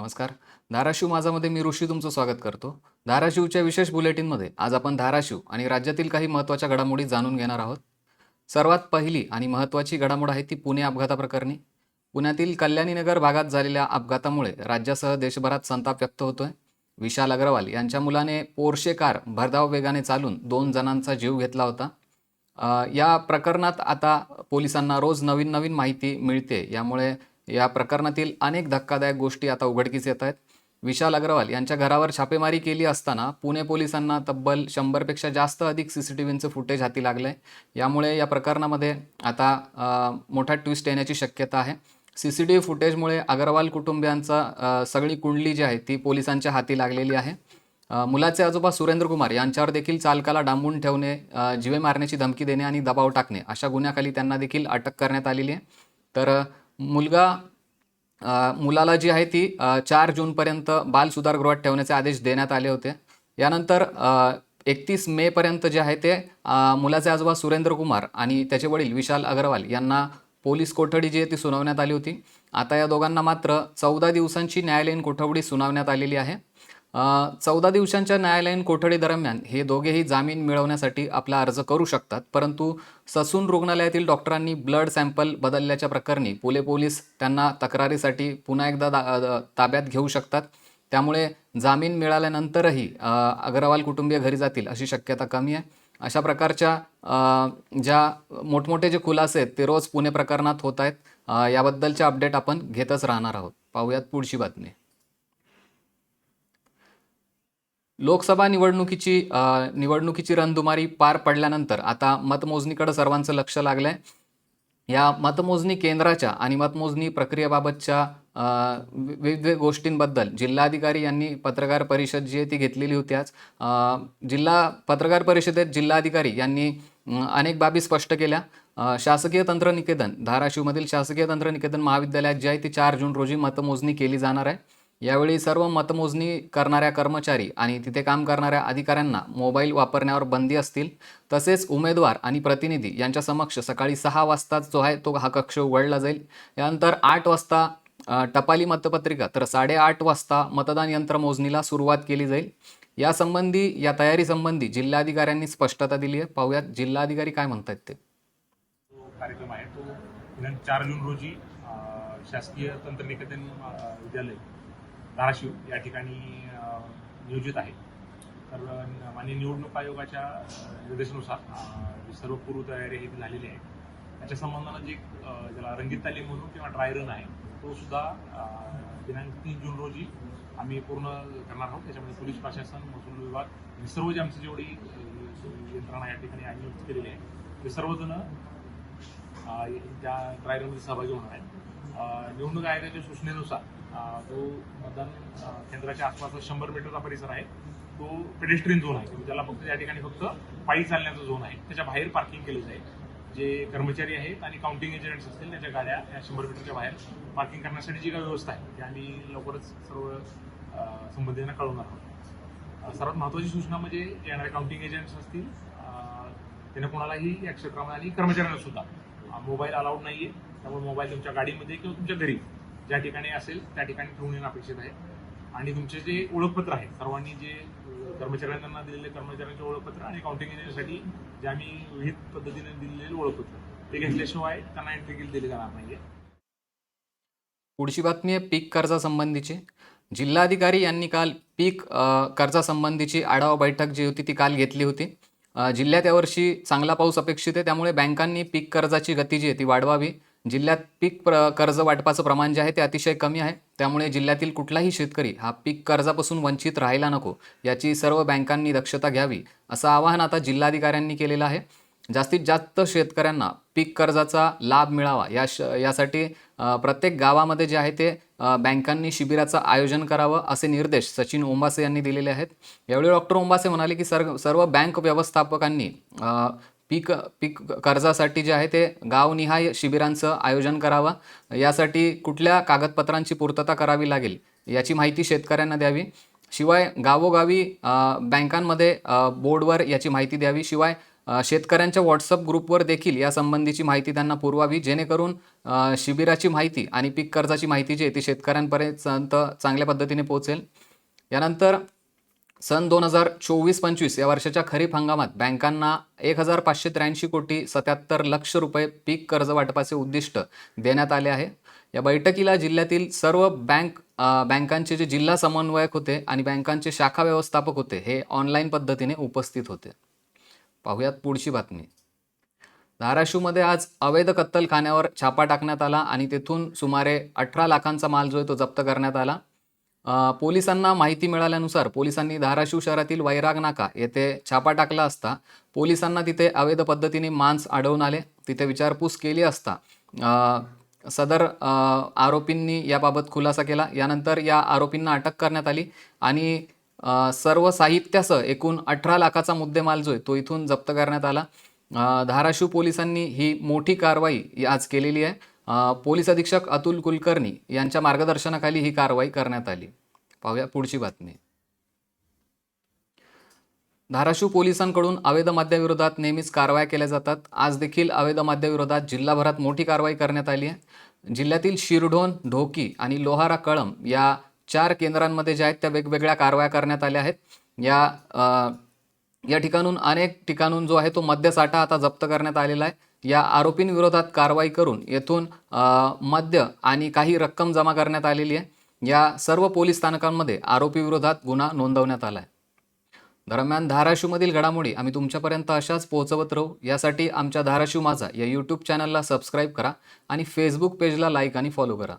नमस्कार. धाराशिव माझामध्ये मी ऋषी तुमचं स्वागत करतो. धाराशिवच्या विशेष बुलेटिनमध्ये आज आपण धाराशिव आणि राज्यातील काही महत्त्वाच्या घडामोडी जाणून घेणार आहोत. सर्वात पहिली आणि महत्त्वाची घडामोड आहे ती पुणे अपघाताप्रकरणी. पुण्यातील कल्याणीनगर भागात झालेल्या अपघातामुळे राज्यासह देशभरात संताप व्यक्त होतोय. विशाल अग्रवाल यांच्या मुलाने पोर्शे कार भरधाव वेगाने चालून दोन जणांचा जीव घेतला होता. या प्रकरणात आता पोलिसांना रोज नवीन नवीन माहिती मिळते. यामुळे या प्रकरणातील अनेक धक्कादायक गोष्टी आता उघडकीस येत आहेत. विशाल अग्रवाल यांच्या घरावर छापेमारी केली असताना पुणे पोलिसांना तब्बल शंभरपेक्षा जास्त अधिक सी सी टी व्हींचं फुटेज हाती लागलं आहे यामुळे या प्रकरणामध्ये आता मोठा ट्विस्ट येण्याची शक्यता आहे. सी सी टी व्ही फुटेजमुळे अग्रवाल कुटुंबियांचा सगळी कुंडली जी आहे ती पोलिसांच्या हाती लागलेली आहे. मुलाचे आजोबा सुरेंद्र कुमार यांच्यावर देखील चालकाला डांबून ठेवणे जीवे मारण्याची धमकी देणे आणि दबाव टाकणे अशा गुन्ह्याखाली त्यांना देखील अटक करण्यात आलेली आहे. तर मुलगा मुलाला जी आहे ती चार जूनपर्यंत बाल सुधारगृहात ठेवण्याचे आदेश देण्यात आले होते. यानंतर एकतीस मेपर्यंत जे आहे ते मुलाचे आजोबा सुरेंद्र कुमार आणि त्याचे वडील विशाल अग्रवाल यांना पोलीस कोठडी जी आहे ती सुनावण्यात आली होती. आता या दोघांना मात्र चौदा दिवसांची न्यायालयीन कोठडी सुनावण्यात आलेली आहे. चौदा दिवसांच्या न्यायालयीन कोठडी दरम्यान हे दोघेही जामीन मिळवण्यासाठी आपला अर्ज करू शकतात परंतु ससून रुग्णालयातील डॉक्टरांनी ब्लड सॅम्पल बदलल्याच्या प्रकरणी पुणे पोलीस त्यांना तक्रारीसाठी पुन्हा एकदा दा- ताब्यात घेऊ शकतात. त्यामुळे जामीन मिळाल्यानंतरही अग्रवाल कुटुंबीय घरी जातील अशी शक्यता कमी आहे. अशा प्रकारच्या ज्या मोठमोठे जे खुलासे आहेत ते रोज पुणे प्रकरणात होत आहेत. याबद्दलच्या याबद्दलचे अपडेट आपण घेतच राहणार आहोत. पाहूयात पुढची बातमी. लोकसभा निवडणुकीची निवडणुकीची रणधुमारी पार पडल्यानंतर आता मतमोजणीकडे सर्वांचं लक्ष लागलंय. या मतमोजणी केंद्राच्या आणि मतमोजणी प्रक्रियेबाबतच्या विविध गोष्टींबद्दल जिल्हाधिकारी यांनी पत्रकार परिषद जी आहे ती घेतलेली होती आज. जिल्हा पत्रकार परिषदेत जिल्हाधिकारी यांनी अनेक बाबी स्पष्ट केल्या. शासकीय तंत्रनिकेतन धाराशिवमधील शासकीय तंत्रनिकेतन महाविद्यालयात जी आहे ती चार जून रोजी मतमोजणी केली जाणार आहे. यावेळी सर्व मतमोजणी करणाऱ्या कर्मचारी आणि तिथे काम करणाऱ्या अधिकाऱ्यांना मोबाईल वापरण्यावर बंदी असतील तसेच उमेदवार आणि प्रतिनिधी यांच्या समक्ष सकाळी सहा वाजता जो आहे तो हा कक्ष उघडला जाईल. यानंतर आठ वाजता टपाली मतपत्रिका तर साडेआठ वाजता मतदान यंत्र मोजणीला सुरुवात केली जाईल. यासंबंधी या तयारीसंबंधी जिल्हाधिकाऱ्यांनी स्पष्टता दिली आहे. पाहूयात जिल्हाधिकारी काय म्हणतात ते. कार्यक्रम आहे. तो चार जून रोजी शासकीय तंत्रनिकेतन विद्यालय धाराशिव या ठिकाणी नियोजित आहे. तर माननीय निवडणूक आयोगाच्या निर्देशानुसार जी सर्व पूर्वतयारी ही झालेली आहे त्याच्या संबंधानं जे ज्याला रंगीत तालीम म्हणून किंवा ड्राय रन आहे तो सुद्धा दिनांक तीन जून रोजी आम्ही पूर्ण करणार आहोत. त्याच्यामध्ये पोलीस प्रशासन महसूल विभाग आणि सर्व जे आमची जेवढी यंत्रणा या ठिकाणी आम्ही नियुक्त केलेली आहे ते सर्वजण त्या ड्राय रनमध्ये सहभागी होणार आहेत. निवडणूक आयोगाच्या सूचनेनुसार जो मतदान केंद्राच्या आसपासचा शंभर मीटरचा परिसर आहे तो पेडेस्ट्रीन झोन आहे. म्हणजे त्याला फक्त त्या ठिकाणी फक्त पायी चालण्याचा झोन आहे. त्याच्या बाहेर पार्किंग केली जाईल जे कर्मचारी आहेत आणि काउंटिंग एजंट्स असतील त्याच्या गाड्या या शंभर मीटरच्या बाहेर पार्किंग करण्यासाठी जी काही व्यवस्था आहे ती आम्ही लवकरच सर्व संबंधितांना कळवणार आहोत. सर्वात महत्त्वाची सूचना म्हणजे येणारे काउंटिंग एजंट्स असतील त्यांना कोणालाही या क्षेत्रामध्ये आणि कर्मचाऱ्यांना सुद्धा. मोबाईल अलाउड आहे त्यामुळे मोबाईल तुमच्या गाडीमध्ये किंवा तुमच्या घरी ज्या ठिकाणी असेल त्या ठिकाणी ठेवून येणं अपेक्षित आहे. आणि तुमचे जे ओळखपत्र आहे सर्वांनी जे कर्मचाऱ्यांना दिलेले कर्मचाऱ्यांचे ओळखपत्र आणि काउंटिंग एजंटसाठी जे आम्ही विविध पद्धतीने दिलेले ओळखपत्र ते घेतल्याशिवाय त्यांना एंट्री देखील दिली जाणार नाहीये. पुढची बातमी आहे पीक कर्जासंबंधीची. जिल्हाधिकारी यांनी काल पीक कर्जासंबंधीची आढावा बैठक जी होती ती काल घेतली होती. जिल्ह्यात यावर्षी चांगला पाऊस अपेक्षित आहे त्यामुळे बँकांनी पीक कर्जाची गती जी आहे ती वाढवावी. जिल्ह्यात पीक प्र कर्ज वाटपाचं प्रमाण जे आहे ते अतिशय कमी आहे. त्यामुळे जिल्ह्यातील कुठलाही शेतकरी हा पीक कर्जापासून वंचित राहायला नको याची सर्व बँकांनी दक्षता घ्यावी असं आवाहन आता जिल्हाधिकाऱ्यांनी केलेलं आहे. जास्तीत जास्त शेतकऱ्यांना पीक कर्जाचा लाभ मिळावा या श यासाठी प्रत्येक गावामध्ये जे आहे ते बँकांनी शिबिराचं आयोजन करावं असे निर्देश सचिन ओंबासे यांनी दिलेले आहेत. यावेळी डॉक्टर ओंबासे म्हणाले की सर्व सर्व बँक व्यवस्थापकांनी पीक पीक कर्जासाठी जे आहे ते गावनिहाय शिबिरांचं आयोजन करावं. यासाठी कुठल्या कागदपत्रांची पूर्तता करावी लागेल याची माहिती शेतकऱ्यांना द्यावी. शिवाय गावोगावी बँकांमध्ये बोर्डवर याची माहिती द्यावी. शिवाय शेतकऱ्यांच्या व्हॉट्सअप ग्रुपवर देखील या संबंधीची माहिती त्यांना पुरवावी. जेणेकरून शिबिराची माहिती आणि पीक कर्जाची माहिती जी आहे ती शेतकऱ्यांपर्यंत चांगल्या पद्धतीने पोहोचेल. यानंतर सन दोन हजार चोवीस पंचवीस या वर्षाच्या खरीप हंगामात बँकांना एक हजार पाचशे त्र्याऐंशी कोटी सत्याहत्तर लक्ष रुपये पीक कर्ज वाटपाचे उद्दिष्ट देण्यात आले आहे. या बैठकीला जिल्ह्यातील सर्व बँक बँकांचे जे जिल्हा समन्वयक होते आणि बँकांचे शाखा व्यवस्थापक होते हे ऑनलाईन पद्धतीने उपस्थित होते. पाहूयात पुढची बातमी. धाराशिवमध्ये आज अवैध कत्तलखान्यावर छापा टाकण्यात आला आणि तेथून सुमारे अठरा लाखांचा माल जो आहे तो जप्त करण्यात आला. पोलिसांना माहिती मिळाल्यानुसार पोलिसांनी धाराशिव शहरातील वैराग नाका येथे छापा टाकला असता पोलिसांना तिथे अवैध पद्धतीने मांस आढळून आले. तिथे विचारपूस केली असता सदर आरोपींनी याबाबत खुलासा केला. यानंतर या आरोपींना अटक करण्यात आली आणि सर्व साहित्यासह एकूण अठरा लाखाचा मुद्देमाल जो आहे तो इथून जप्त करण्यात आला. धाराशिव पोलिसांनी ही मोठी कारवाई आज केलेली आहे. पोलीस अधीक्षक अतुल कुलकर्णी यांच्या मार्गदर्शनाखाली ही कारवाई करण्यात आली. पाहूया पुढची बातमी. धाराशिव पोलिसांकडून अवैध मद्याविरोधात नेहमीच कारवाया केल्या जातात. आज देखील अवैध मद्याविरोधात जिल्हाभरात मोठी कारवाई करण्यात आली आहे. जिल्ह्यातील शिरढोण ढोकी आणि लोहारा कळम या चार केंद्रांमध्ये ज्या आहेत त्या वेगवेगळ्या कारवाया करण्यात आल्या आहेत. या या ठिकाणून अनेक ठिकाणून जो आहे तो मद्यसाठा आता जप्त करण्यात आलेला आहे. या आरोपींविरोधात कारवाई करून येथून मद्य आणि काही रक्कम जमा करण्यात आलेली आहे. या सर्व पोलीस स्थानकांमध्ये आरोपीविरोधात गुन्हा नोंदवण्यात आला आहे दरम्यान धाराशिवमधील घडामोडी आम्ही तुमच्यापर्यंत अशाच पोहोचवत राहू. यासाठी आमच्या धाराशिव माझा या यूट्यूब चॅनलला सबस्क्राईब करा आणि फेसबुक पेजला लाईक आणि फॉलो करा.